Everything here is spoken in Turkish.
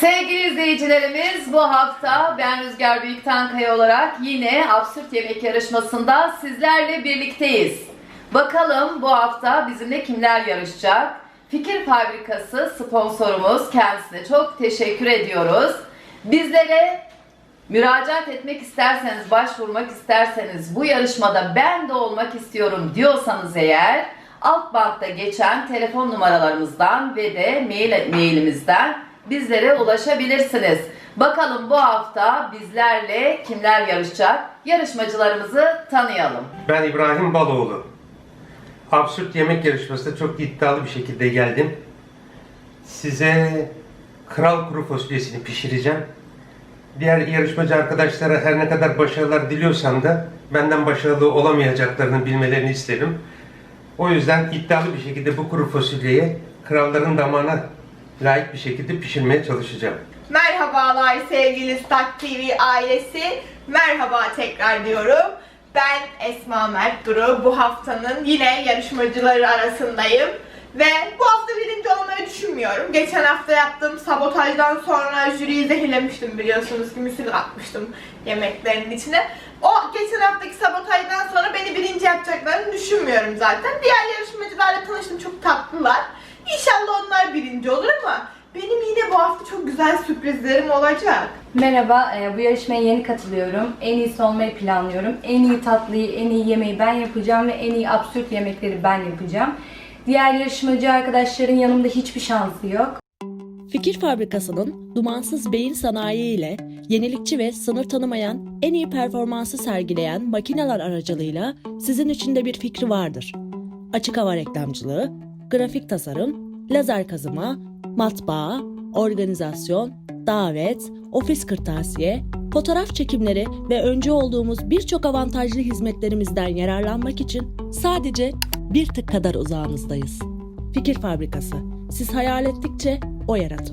Sevgili izleyicilerimiz bu hafta ben Rüzgar Büyüktankaya olarak yine Absürt Yemek Yarışması'nda sizlerle birlikteyiz. Bakalım bu hafta bizimle kimler yarışacak? Fikir Fabrikası sponsorumuz kendisine çok teşekkür ediyoruz. Bizlere müracaat etmek isterseniz, başvurmak isterseniz bu yarışmada ben de olmak istiyorum diyorsanız eğer alt bantta geçen telefon numaralarımızdan ve de mail mailimizden bizlere ulaşabilirsiniz. Bakalım bu hafta bizlerle kimler yarışacak? Yarışmacılarımızı tanıyalım. Ben İbrahim Baloğlu. Absürt yemek yarışmasına çok iddialı bir şekilde geldim. Size kral kuru fasulyesini pişireceğim. Diğer yarışmacı arkadaşlara her ne kadar başarılar diliyorsam da benden başarılı olamayacaklarını bilmelerini isterim. O yüzden iddialı bir şekilde bu kuru fasulyeyi kralların damağına layık bir şekilde pişirmeye çalışacağım. Merhabalar sevgili Stat TV ailesi. Merhaba tekrar diyorum. Ben Esma Mert Duru. Bu haftanın yine yarışmacıları arasındayım. Ve bu hafta birinci olmayı düşünmüyorum. Geçen hafta yaptığım sabotajdan sonra jüriyi zehirlemiştim biliyorsunuz ki müsil atmıştım yemeklerin içine. O geçen haftaki sabotajdan sonra beni birinci yapacaklarını düşünmüyorum zaten. Diğer yarışmacılarla tanıştım çok tatlılar. İnşallah onlar birinci olur ama benim yine bu hafta çok güzel sürprizlerim olacak. Merhaba, e, bu yarışmaya yeni katılıyorum. En iyisi olmayı planlıyorum. En iyi tatlıyı, en iyi yemeği ben yapacağım ve en iyi absürt yemekleri ben yapacağım. Diğer yarışmacı arkadaşların yanımda hiçbir şansı yok. Fikir Fabrikası'nın dumansız beyin sanayi ile yenilikçi ve sınır tanımayan en iyi performansı sergileyen makineler aracılığıyla sizin için de bir fikri vardır. Açık hava reklamcılığı, grafik tasarım, lazer kazıma, matbaa, organizasyon, davet, ofis kırtasiye, fotoğraf çekimleri ve öncü olduğumuz birçok avantajlı hizmetlerimizden yararlanmak için sadece bir tık kadar uzağınızdayız. Fikir Fabrikası. Siz hayal ettikçe o yaratır.